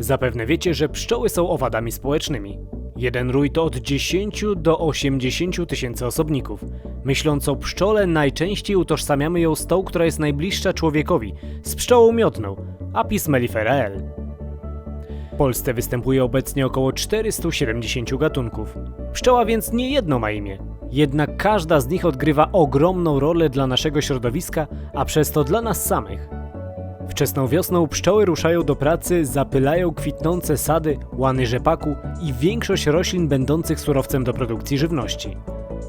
Zapewne wiecie, że pszczoły są owadami społecznymi. Jeden rój to od 10 do 80 tysięcy osobników. Myśląc o pszczole, najczęściej utożsamiamy ją z tą, która jest najbliższa człowiekowi, z pszczołą miodną, Apis L. W Polsce występuje obecnie około 470 gatunków. Pszczoła więc nie jedno ma imię. Jednak każda z nich odgrywa ogromną rolę dla naszego środowiska, a przez to dla nas samych. Wczesną wiosną pszczoły ruszają do pracy, zapylają kwitnące sady, łany rzepaku i większość roślin będących surowcem do produkcji żywności.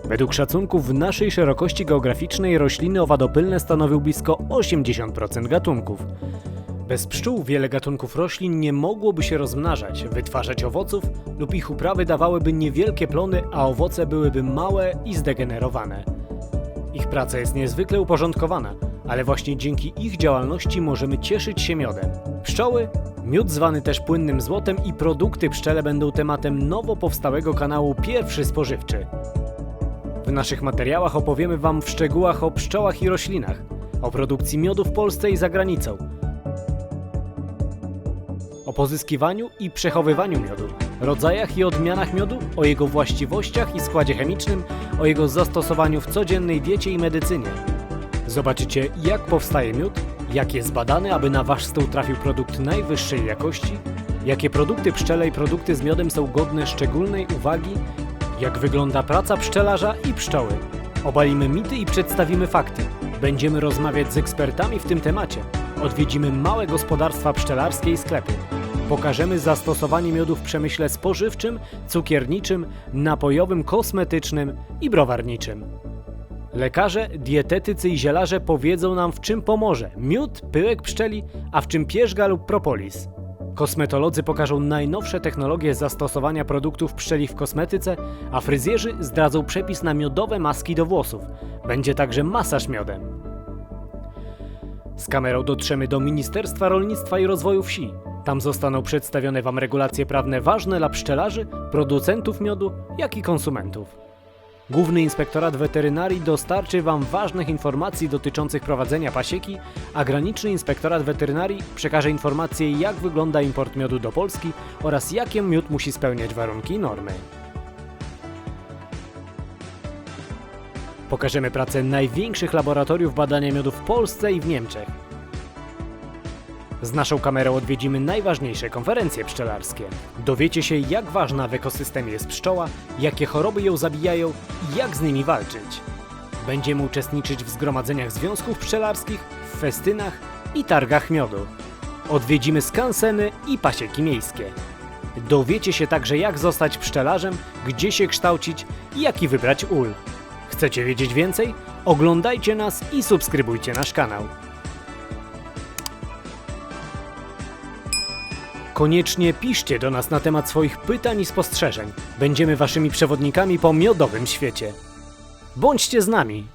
Według szacunków w naszej szerokości geograficznej rośliny owadopylne stanowią blisko 80% gatunków. Bez pszczół wiele gatunków roślin nie mogłoby się rozmnażać, wytwarzać owoców lub ich uprawy dawałyby niewielkie plony, a owoce byłyby małe i zdegenerowane. Ich praca jest niezwykle uporządkowana, ale właśnie dzięki ich działalności możemy cieszyć się miodem. Pszczoły, miód zwany też płynnym złotem i produkty pszczele będą tematem nowo powstałego kanału Pierwszy Spożywczy. W naszych materiałach opowiemy Wam w szczegółach o pszczołach i roślinach, o produkcji miodu w Polsce i za granicą, o pozyskiwaniu i przechowywaniu miodu, rodzajach i odmianach miodu, o jego właściwościach i składzie chemicznym, o jego zastosowaniu w codziennej diecie i medycynie. Zobaczycie, jak powstaje miód, jak jest badany, aby na wasz stół trafił produkt najwyższej jakości, jakie produkty pszczele i produkty z miodem są godne szczególnej uwagi, jak wygląda praca pszczelarza i pszczoły. Obalimy mity i przedstawimy fakty. Będziemy rozmawiać z ekspertami w tym temacie. Odwiedzimy małe gospodarstwa pszczelarskie i sklepy. Pokażemy zastosowanie miodu w przemyśle spożywczym, cukierniczym, napojowym, kosmetycznym i browarniczym. Lekarze, dietetycy i zielarze powiedzą nam, w czym pomoże miód, pyłek pszczeli, a w czym pierzga lub propolis. Kosmetolodzy pokażą najnowsze technologie zastosowania produktów pszczeli w kosmetyce, a fryzjerzy zdradzą przepis na miodowe maski do włosów. Będzie także masaż miodem. Z kamerą dotrzemy do Ministerstwa Rolnictwa i Rozwoju Wsi. Tam zostaną przedstawione Wam regulacje prawne ważne dla pszczelarzy, producentów miodu, jak i konsumentów. Główny Inspektorat Weterynarii dostarczy Wam ważnych informacji dotyczących prowadzenia pasieki, a Graniczny Inspektorat Weterynarii przekaże informacje, jak wygląda import miodu do Polski oraz jakie miód musi spełniać warunki i normy. Pokażemy pracę największych laboratoriów badania miodu w Polsce i w Niemczech. Z naszą kamerą odwiedzimy najważniejsze konferencje pszczelarskie. Dowiecie się, jak ważna w ekosystemie jest pszczoła, jakie choroby ją zabijają i jak z nimi walczyć. Będziemy uczestniczyć w zgromadzeniach związków pszczelarskich, w festynach i targach miodu. Odwiedzimy skanseny i pasieki miejskie. Dowiecie się także, jak zostać pszczelarzem, gdzie się kształcić i jaki wybrać ul. Chcecie wiedzieć więcej? Oglądajcie nas i subskrybujcie nasz kanał. Koniecznie piszcie do nas na temat swoich pytań i spostrzeżeń. Będziemy waszymi przewodnikami po miodowym świecie. Bądźcie z nami